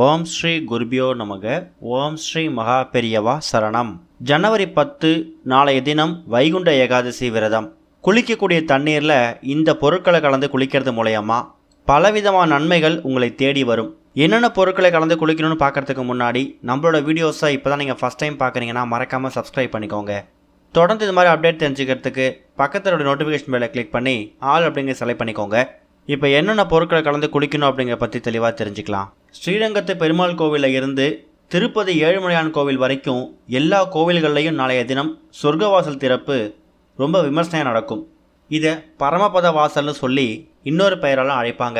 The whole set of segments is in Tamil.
ஓம் ஸ்ரீ குருபியோ நமக. ஓம் ஸ்ரீ மகா பெரியவா சரணம். ஜனவரி பத்து நாளைய தினம் வைகுண்ட ஏகாதசி விரதம். குளிக்கக்கூடிய தண்ணீரில் இந்த பொருட்களை கலந்து குளிக்கிறது மூலயமா பலவிதமான நன்மைகள் உங்களை தேடி வரும். என்னென்ன பொருட்களை கலந்து குளிக்கணும்னு பார்க்கறதுக்கு முன்னாடி நம்மளோட வீடியோஸை இப்போ தான் நீங்கள் ஃபஸ்ட் டைம் பார்க்குறீங்கன்னா மறக்காமல் சப்ஸ்கிரைப் பண்ணிக்கோங்க. தொடர்ந்து இது மாதிரி அப்டேட் தெரிஞ்சுக்கிறதுக்கு பக்கத்தில் நோட்டிஃபிகேஷன் பெல்லை கிளிக் பண்ணி ஆல் அப்படிங்கிற செலக்ட் பண்ணிக்கோங்க. இப்போ என்னென்ன பொருட்களை கலந்து குளிக்கணும் அப்படிங்கிற பற்றி தெளிவாக தெரிஞ்சுக்கலாம். ஸ்ரீரங்கத்து பெருமாள் கோவிலில் இருந்து திருப்பதி ஏழுமலையான் கோவில் வரைக்கும் எல்லா கோவில்கள்லையும் நாளைய தினம் சொர்க்கவாசல் திறப்பு ரொம்ப விமர்சனம் நடக்கும். இதை பரமபத வாசல்னு சொல்லி இன்னொரு பெயரெல்லாம் அழைப்பாங்க.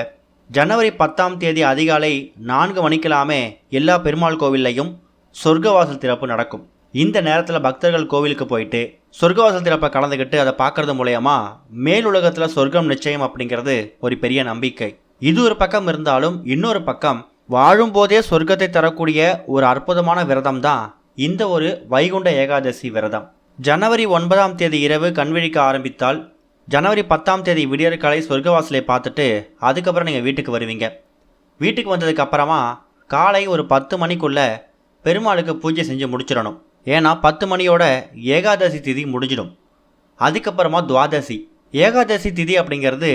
ஜனவரி பத்தாம் தேதி அதிகாலை நான்கு மணிக்கெல்லாமே எல்லா பெருமாள் கோவில்லையும் சொர்க்கவாசல் திறப்பு நடக்கும். இந்த நேரத்தில் பக்தர்கள் கோவிலுக்கு போயிட்டு சொர்க்கவாசல் திறப்பை கலந்துக்கிட்டு அதை பார்க்கறது மூலயமா மேலுலகத்தில் சொர்க்கம் நிச்சயம் அப்படிங்கிறது ஒரு பெரிய நம்பிக்கை. இது ஒரு பக்கம் இருந்தாலும் இன்னொரு பக்கம் வாழும்போதே சொர்க்கத்தை தரக்கூடிய ஒரு அற்புதமான விரதம் தான் இந்த ஒரு வைகுண்ட ஏகாதசி விரதம். ஜனவரி ஒன்பதாம் தேதி இரவு கண்விழிக்க ஆரம்பித்தால் ஜனவரி பத்தாம் தேதி விடியற்காலை சொர்க்கவாசலை பார்த்துட்டு அதுக்கப்புறம் நீங்கள் வீட்டுக்கு வருவீங்க. வீட்டுக்கு வந்ததுக்கு அப்புறமா காலை ஒரு பத்து மணிக்குள்ளே பெருமாளுக்கு பூஜை செஞ்சு முடிச்சிடணும். ஏன்னா பத்து மணியோட ஏகாதசி திதி முடிஞ்சிடும். அதுக்கப்புறமா துவாதசி. ஏகாதசி திதி அப்படிங்கிறது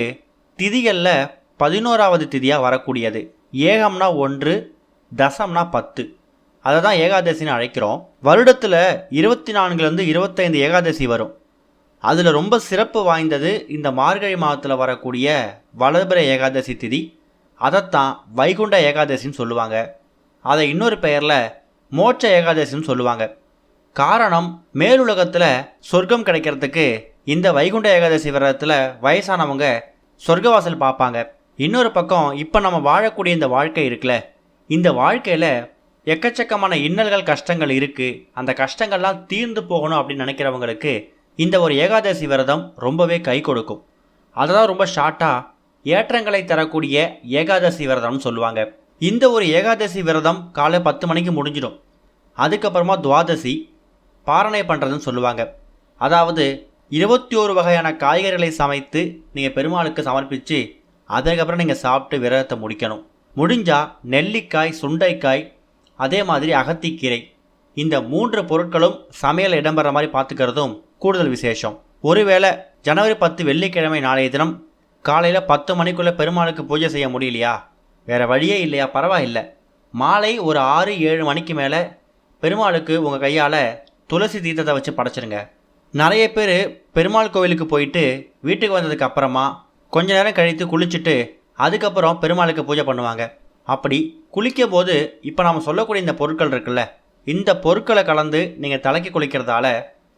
திதிகளில் பதினோராவது திதியாக வரக்கூடியது. ஏகம்னா ஒன்று தசம்னா பத்து. அதை தான் ஏகாதசின்னு அழைக்கிறோம். வருடத்தில் இருபத்தி நான்குலேருந்து இருபத்தைந்து ஏகாதசி வரும். அதில் ரொம்ப சிறப்பு வாய்ந்தது இந்த மார்கழி மாதத்தில் வரக்கூடிய வளர்பிற ஏகாதசி திதி. அதைத்தான் வைகுண்ட ஏகாதசின்னு சொல்லுவாங்க. அதை இன்னொரு பெயரில் மோட்ச ஏகாதசின்னு சொல்லுவாங்க. காரணம் மேலுலகத்தில் சொர்க்கம் கிடைக்கிறதுக்கு இந்த வைகுண்ட ஏகாதசி விரதத்தில் வயசானவங்க சொர்க்கவாசல் பார்ப்பாங்க. இன்னொரு பக்கம் இப்போ நம்ம வாழக்கூடிய இந்த வாழ்க்கை இருக்குல்ல? இந்த வாழ்க்கையில் எக்கச்சக்கமான இன்னல்கள் கஷ்டங்கள் இருக்குது அந்த கஷ்டங்கள்லாம் தீர்ந்து போகணும் அப்படின்னு நினைக்கிறவங்களுக்கு இந்த ஒரு ஏகாதசி விரதம் ரொம்பவே கை கொடுக்கும். அதுதான் ரொம்ப ஷார்ட்டாக ஏற்றங்களை தரக்கூடிய ஏகாதசி விரதம்னு சொல்லுவாங்க. இந்த ஒரு ஏகாதசி விரதம் காலை பத்து மணிக்கு முடிஞ்சிடும். அதுக்கப்புறமா துவாதசி பாரணை பண்ணுறதுன்னு சொல்லுவாங்க. அதாவது இருபத்தி ஒரு வகையான காய்கறிகளை சமைத்து நீங்கள் பெருமாளுக்கு சமர்ப்பித்து அதுக்கப்புறம் நீங்கள் சாப்பிட்டு விரதத்தை முடிக்கணும். முடிஞ்சால் நெல்லிக்காய் சுண்டைக்காய் அதே மாதிரி அகத்திக்கீரை. இந்த மூன்று பொருட்களும் சமையல் இடம்பெற மாதிரி பார்த்துக்கிறதும் கூடுதல் விசேஷம். ஒருவேளை ஜனவரி பத்து வெள்ளிக்கிழமை நாளைய தினம் காலையில் பத்து மணிக்குள்ளே பெருமாளுக்கு பூஜை செய்ய முடியலையா? வேறு வழியே இல்லையா? பரவாயில்லை. மாலை ஒரு ஆறு ஏழு மணிக்கு மேலே பெருமாளுக்கு உங்கள் கையால் துளசி தீர்த்தத்தை வச்சு படைச்சிருங்க. நிறைய பேர் பெருமாள் கோவிலுக்கு போயிட்டு வீட்டுக்கு வந்ததுக்கு அப்புறமா கொஞ்ச நேரம் கழித்து குளிச்சுட்டு அதுக்கப்புறம் பெருமாளுக்கு பூஜை பண்ணுவாங்க. அப்படி குளிக்கும் போது இப்போ நாம் சொல்லக்கூடிய இந்த பொருட்கள் இருக்குல்ல இந்த பொருட்களை கலந்து நீங்கள் தலைக்கு குளிக்கிறதால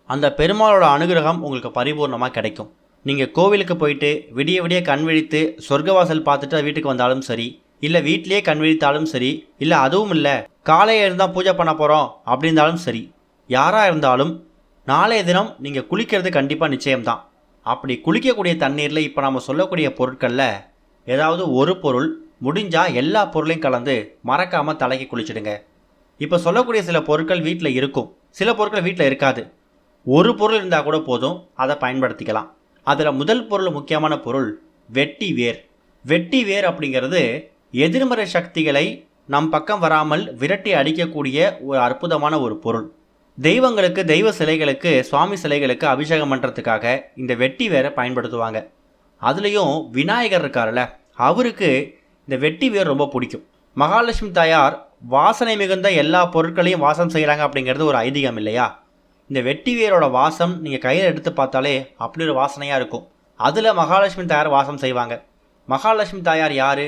அந்த பெருமாளோட அனுகிரகம் உங்களுக்கு பரிபூர்ணமாக கிடைக்கும். நீங்கள் கோவிலுக்கு போயிட்டு விடிய விடிய கண் விழித்து சொர்க்கவாசல் பார்த்துட்டு வீட்டுக்கு வந்தாலும் சரி இல்லை வீட்லேயே கண் விழித்தாலும் சரி இல்லை அதுவும் இல்லை காலையில் இருந்தால் பூஜை பண்ண போகிறோம் அப்படி இருந்தாலும் சரி யாராக இருந்தாலும் நாளைய தினம் நீங்கள் குளிக்கிறது கண்டிப்பாக நிச்சயம்தான். அப்படி குளிக்கக்கூடிய தண்ணீரில் இப்போ நம்ம சொல்லக்கூடிய பொருட்களில் ஏதாவது ஒரு பொருள் முடிஞ்சால் எல்லா பொருளையும் கலந்து மறக்காமல் தலைக்கு குளிச்சிடுங்க. இப்போ சொல்லக்கூடிய சில பொருட்கள் வீட்டில் இருக்கும். சில பொருட்கள் வீட்டில் இருக்காது. ஒரு பொருள் இருந்தால் கூட போதும். அதை பயன்படுத்திக்கலாம். அதில் முதல் பொருள் முக்கியமான பொருள் வெட்டி வேர். வெட்டி வேர் அப்படிங்கிறது எதிர்மறை சக்திகளை நம் பக்கம் வராமல் விரட்டி அடிக்கக்கூடிய ஒரு அற்புதமான ஒரு பொருள். தெய்வங்களுக்கு தெய்வ சிலைகளுக்கு சுவாமி சிலைகளுக்கு அபிஷேகம் பண்ணுறதுக்காக இந்த வெட்டி வேரை பயன்படுத்துவாங்க. அதுலேயும் விநாயகர் இருக்கார்ல அவருக்கு இந்த வெட்டி வேர் ரொம்ப பிடிக்கும். மகாலட்சுமி தாயார் வாசனை மிகுந்த எல்லா பொருட்களையும் வாசம் செய்கிறாங்க அப்படிங்கிறது ஒரு ஐதீகம் இல்லையா? இந்த வெட்டி வேரோட வாசம் நீங்கள் கையில் எடுத்து பார்த்தாலே அப்படி ஒரு வாசனையாக இருக்கும். அதில் மகாலட்சுமி தாயார் வாசம் செய்வாங்க. மகாலட்சுமி தாயார் யார்?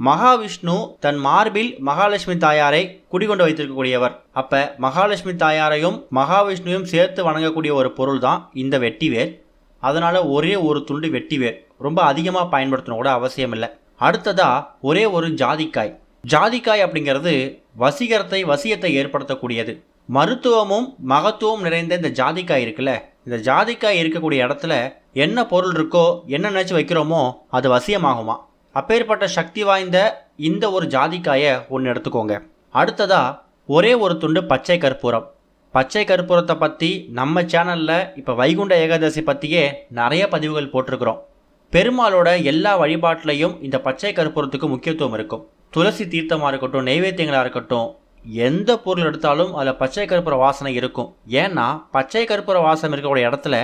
மகாவிஷ்ணு தன் மார்பில் மகாலட்சுமி தாயாரை குடிகொண்டு வைத்திருக்கக்கூடியவர். அப்ப மகாலட்சுமி தாயாரையும் மகாவிஷ்ணுவையும் சேர்த்து வணங்கக்கூடிய ஒரு பொருள் தான் இந்த வெட்டிவேர். அதனால ஒரே ஒரு துண்டு வெட்டிவேர். ரொம்ப அதிகமாக பயன்படுத்தணும் கூட அவசியம் இல்லை அடுத்ததா ஒரே ஒரு ஜாதிக்காய். ஜாதிக்காய் அப்படிங்கிறது வசீகரத்தை வசியத்தை ஏற்படுத்தக்கூடியது. மருத்துவமும் மகத்துவம் நிறைந்த இந்த ஜாதிக்காய் இருக்குல்ல? இந்த ஜாதிக்காய் இருக்கக்கூடிய இடத்துல என்ன பொருள் இருக்கோ என்ன நினச்சி வைக்கிறோமோ அது வசியமாகுமா? அப்பேற்பட்ட சக்தி வாய்ந்த இந்த ஒரு ஜாதிக்காயை ஒன்று எடுத்துக்கோங்க. அடுத்ததாக ஒரே ஒரு துண்டு பச்சை கற்பூரம். பச்சை கற்பூரத்தை பற்றி நம்ம சேனலில் இப்போ வைகுண்ட ஏகாதசி பற்றியே நிறைய பதிவுகள் போட்டிருக்கிறோம். பெருமாளோட எல்லா வழிபாட்டிலையும் இந்த பச்சை கற்பூரத்துக்கு முக்கியத்துவம் இருக்கும். துளசி தீர்த்தமாக இருக்கட்டும் நெய்வேத்தியங்களாக இருக்கட்டும் எந்த பொருள் எடுத்தாலும் அதில் பச்சை கற்பூர வாசனை இருக்கும். ஏன்னா பச்சை கற்பூர வாசனை இருக்கக்கூடிய இடத்துல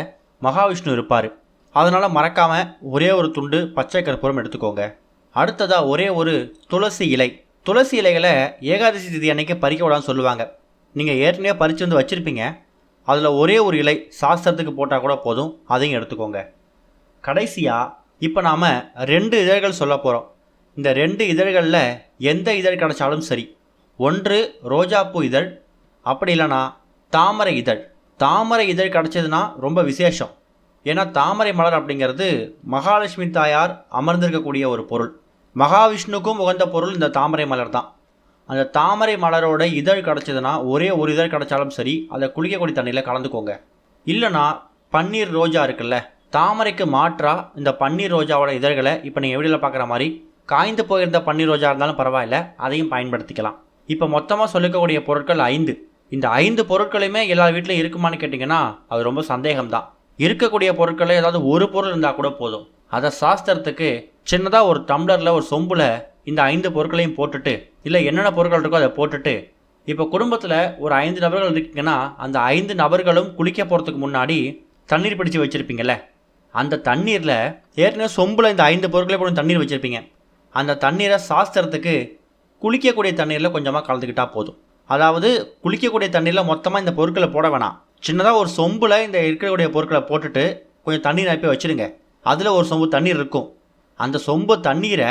மகாவிஷ்ணு இருப்பார். அதனால் மறக்காமல் ஒரே ஒரு துண்டு பச்சை கற்பூரம் எடுத்துக்கோங்க. அடுத்ததாக ஒரே ஒரு துளசி இலை. துளசி இலைகளை ஏகாதசி திதி அன்னைக்கு பறிக்க விடான்னு சொல்லுவாங்க. நீங்கள் ஏற்கனவே பறித்து வந்து வச்சுருப்பீங்க. அதில் ஒரே ஒரு இலை சாஸ்திரத்துக்கு போட்டால் கூட போதும். அதையும் எடுத்துக்கோங்க. கடைசியாக இப்போ நாம் ரெண்டு இதழ்கள் சொல்ல போகிறோம் இந்த ரெண்டு இதழ்களில் எந்த இதழ் கிடைச்சாலும் சரி. ஒன்று ரோஜாப்பூ இதழ் அப்படி இல்லைன்னா தாமரை இதழ். தாமரை இதழ் கிடச்சதுன்னா ரொம்ப விசேஷம். ஏன்னா தாமரை மலர் அப்படிங்கிறது மகாலட்சுமி தாயார் அமர்ந்திருக்கக்கூடிய ஒரு பொருள். மகாவிஷ்ணுக்கும் உகந்த பொருள் இந்த தாமரை மலர் தான். அந்த தாமரை மலரோட இதழ் கிடச்சதுன்னா ஒரே ஒரு இதழ் கிடைச்சாலும் சரி அதை குளிக்கக்கூடிய தண்ணியில் கலந்துக்கோங்க. இல்லைனா பன்னீர் ரோஜா இருக்குல்ல தாமரைக்கு மாற்றாக இந்த பன்னீர் ரோஜாவோட இதழ்களை இப்போ நீங்கள் வீடியோவில் பார்க்குற மாதிரி காய்ந்து போயிருந்த பன்னீர் ரோஜா இருந்தாலும் பரவாயில்ல அதையும் பயன்படுத்திக்கலாம். இப்போ மொத்தமாக சொல்லிக்கக்கூடிய பொருட்கள் ஐந்து. இந்த ஐந்து பொருட்களையுமே எல்லா வீட்லையும் இருக்குமான்னு கேட்டிங்கன்னா அது ரொம்ப சந்தேகம்தான். இருக்கக்கூடிய பொருட்களில் ஏதாவது ஒரு பொருள் இருந்தால் கூட போதும். அதை சாஸ்திரத்துக்கு சின்னதாக ஒரு டம்ளரில் ஒரு சொம்பில் இந்த ஐந்து பொருட்களையும் போட்டுட்டு இல்லை என்னென்ன பொருட்கள் இருக்கோ அதை போட்டுட்டு இப்போ குடும்பத்தில் ஒரு ஐந்து நபர்கள் இருக்கீங்கன்னா அந்த ஐந்து நபர்களும் குளிக்க போகிறதுக்கு முன்னாடி தண்ணீர் பிடிச்சு வச்சுருப்பீங்கல்ல? அந்த தண்ணீரில் ஏற்கனவே சொம்பில் இந்த ஐந்து பொருட்களை போட்டு தண்ணீர் வச்சுருப்பீங்க. அந்த தண்ணீரை சாஸ்திரத்துக்கு குளிக்கக்கூடிய தண்ணீரில் கொஞ்சமாக கலந்துக்கிட்டால் போதும். அதாவது குளிக்கக்கூடிய தண்ணீரில் மொத்தமாக இந்த பொருட்களை போட வேணாம். சின்னதாக ஒரு சொம்பில் இந்த இருக்கக்கூடிய பொருட்களை போட்டுட்டு கொஞ்சம் தண்ணீர் நிரப்பி வச்சுருங்க. அதில் ஒரு சொம்பு தண்ணீர் இருக்கும். அந்த சொம்பு தண்ணீரை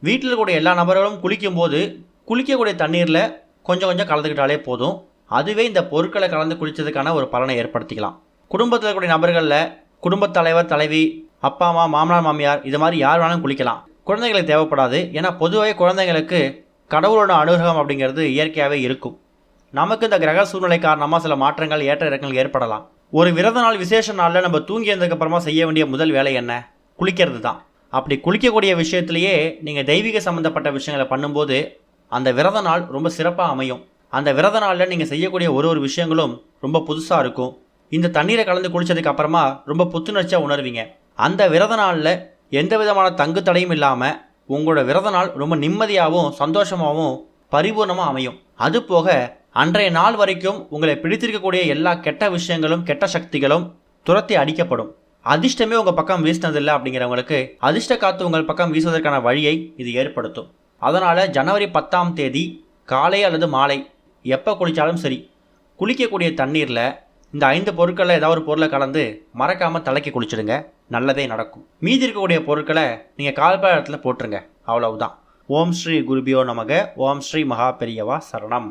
வீட்டில் இருக்கக்கூடிய எல்லா நபர்களும் குளிக்கும்போது குளிக்கக்கூடிய தண்ணீரில் கொஞ்சம் கொஞ்சம் கலந்துக்கிட்டாலே போதும். அதுவே இந்த பொருட்களை கலந்து குளித்ததுக்கான ஒரு பலனை ஏற்படுத்திக்கலாம். குடும்பத்தில் இருக்கக்கூடிய நபர்களில் குடும்பத் தலைவர் தலைவி அப்பா அம்மா மாமனார் மாமியார் இது மாதிரி யார் வேணாலும் குளிக்கலாம். குழந்தைகளுக்கு தேவைப்படாது. ஏன்னா பொதுவாகவே குழந்தைங்களுக்கு கடவுளோட அனுகிரகம் அப்படிங்கிறது இயற்கையாகவே இருக்கும். நமக்கு இந்த கிரக சூழ்நிலை காரணமாக சில மாற்றங்கள் ஏற்ற இறக்கங்கள் ஏற்படலாம். ஒரு விரத நாள் விசேஷ நாளில் நம்ம தூங்கி எழுந்ததுக்கு அப்புறமா செய்ய வேண்டிய முதல் வேலை என்ன? குளிக்கிறது தான் அப்படி குளிக்கக்கூடிய விஷயத்திலேயே நீங்கள் தெய்வீக சம்மந்தப்பட்ட விஷயங்களை பண்ணும்போது அந்த விரத நாள் ரொம்ப சிறப்பாக அமையும். அந்த விரத நாளில் நீங்கள் செய்யக்கூடிய ஒரு ஒரு விஷயங்களும் ரொம்ப புதுசாக இருக்கும். இந்த தண்ணீரை கலந்து குளித்ததுக்கு அப்புறமா ரொம்ப புத்துணர்ச்சியாக உணர்வீங்க. அந்த விரத நாளில் எந்த விதமான தங்கு தடையும் இல்லாமல் உங்களோட விரத நாள் ரொம்ப நிம்மதியாகவும் சந்தோஷமாகவும் பரிபூர்ணமாக அமையும். அது போக அன்றைய நாள் வரைக்கும் உங்களை பிடித்திருக்கக்கூடிய எல்லா கெட்ட விஷயங்களும் கெட்ட சக்திகளும் துரத்தி அடிக்கப்படும். அதிர்ஷ்டமே உங்கள் பக்கம் வீசினதில்லை அப்படிங்கிறவங்களுக்கு அதிர்ஷ்ட காத்து உங்கள் பக்கம் வீசுவதற்கான வழியை இது ஏற்படுத்தும். அதனால் ஜனவரி பத்தாம் தேதி காலை அல்லது மாலை எப்போ குளித்தாலும் சரி குளிக்கக்கூடிய தண்ணீரில் இந்த ஐந்து பொருட்களில் ஏதாவது ஒரு பொருளை கலந்து மறக்காமல் தலைக்கு குளிச்சிடுங்க. நல்லதே நடக்கும். மீதி இருக்கக்கூடிய பொருட்களை நீங்கள் கால்பாளத்தில் போட்டுருங்க. அவ்வளவுதான். ஓம் ஸ்ரீ குருபியோ நமக. ஓம் ஸ்ரீ மகா பெரியவா சரணம்.